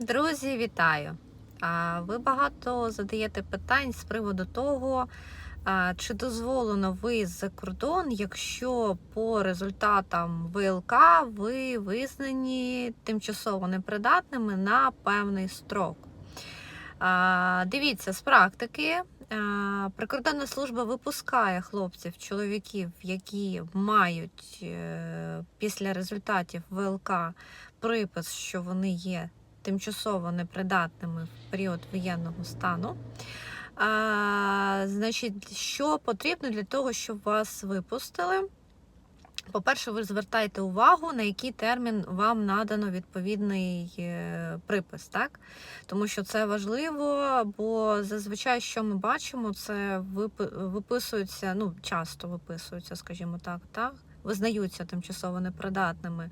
Друзі, вітаю! Ви багато задаєте питань з приводу того, чи дозволено виїзд за кордон, якщо по результатам ВЛК ви визнані тимчасово непридатними на певний строк. Дивіться, з практики прикордонна служба випускає хлопців, чоловіків, які мають е, після результатів ВЛК припис, що вони є тимчасово непридатними в період воєнного стану. А, Значить, що потрібно для того, щоб вас випустили? По-перше, ви звертаєте увагу, на який термін вам надано відповідний е, припис, так? Тому що це важливо, бо зазвичай, що ми бачимо, це випи- виписуються, ну, часто виписуються, скажімо так, так? визнаються тимчасово непридатними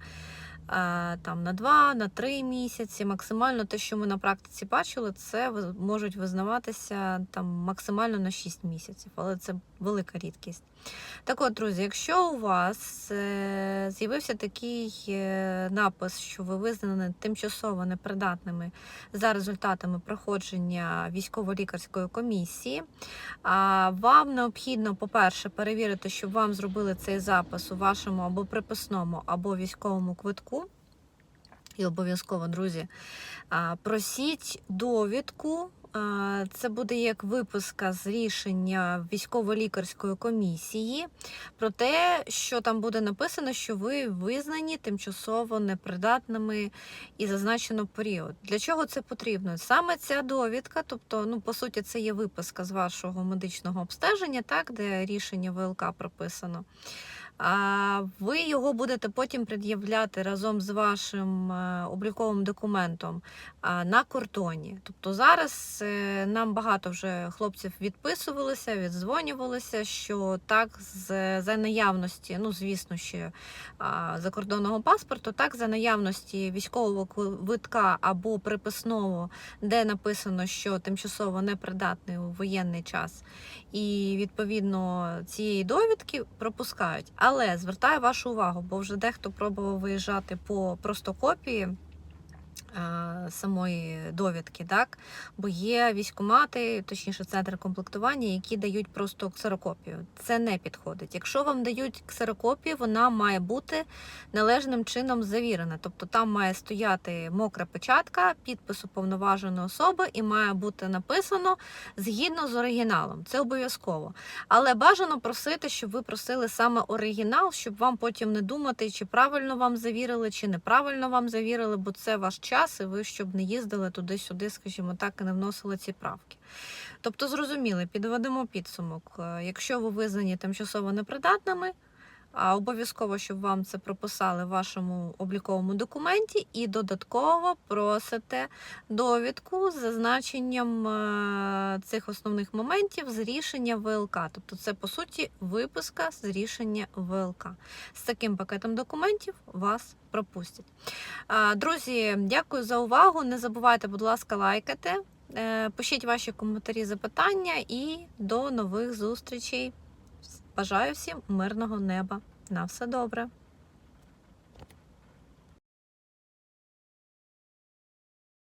там на 2, на 3 місяці. Максимально те, що ми на практиці бачили, це можуть визнаватися там максимально на 6 місяців, але це велика рідкість. Так от, друзі, якщо у вас е, з'явився такий е, напис, що ви визнані тимчасово непридатними за результатами проходження військово-лікарської комісії, вам необхідно, по-перше, перевірити, щоб вам зробили цей запис у вашому або приписному, або військовому квитку. І обов'язково, друзі, просіть довідку. Це буде як виписка з рішення військово-лікарської комісії про те, що там буде написано, що ви визнані тимчасово непридатними і зазначено період. Для чого це потрібно? Саме ця довідка, тобто, ну по суті, це є виписка з вашого медичного обстеження, так, де рішення ВЛК прописано. А ви його будете потім пред'являти разом з вашим е, обліковим документом на кордоні. Тобто зараз е, нам багато вже хлопців відписувалися, віддзвонювалися, що так за наявності, ну звісно, ще закордонного паспорту, так за наявності військового квитка або приписного, де написано, що тимчасово непридатний у воєнний час, і відповідно цієї довідки пропускають. Але звертаю вашу увагу, бо вже дехто пробував виїжджати по просто копії. Самої довідки, так бо є військомати, точніше центр комплектування, які дають просто ксерокопію. Це не підходить. Якщо вам дають ксерокопію, вона має бути належним чином завірена. Тобто там має стояти мокра печатка, підпис уповноваженої особи, і має бути написано згідно з оригіналом. Це обов'язково. Але бажано просити, щоб ви просили саме оригінал, щоб вам потім не думати, чи правильно вам завірили, чи неправильно вам завірили, бо це ваш час, і ви щоб не їздили туди-сюди, скажімо так, і не вносили ці правки. Тобто, зрозуміли, підведемо підсумок. Е, Якщо ви визнані тимчасово непридатними, а обов'язково, щоб вам це прописали в вашому обліковому документі, і додатково просите довідку з зазначенням е, цих основних моментів з рішення ВЛК. Тобто, це по суті виписка з рішення ВЛК. З таким пакетом документів вас пропустять. Друзі, дякую за увагу. Не забувайте, будь ласка, лайкати. Е, Пишіть ваші коментарі, запитання і до нових зустрічей. Бажаю всім мирного неба. На все добре.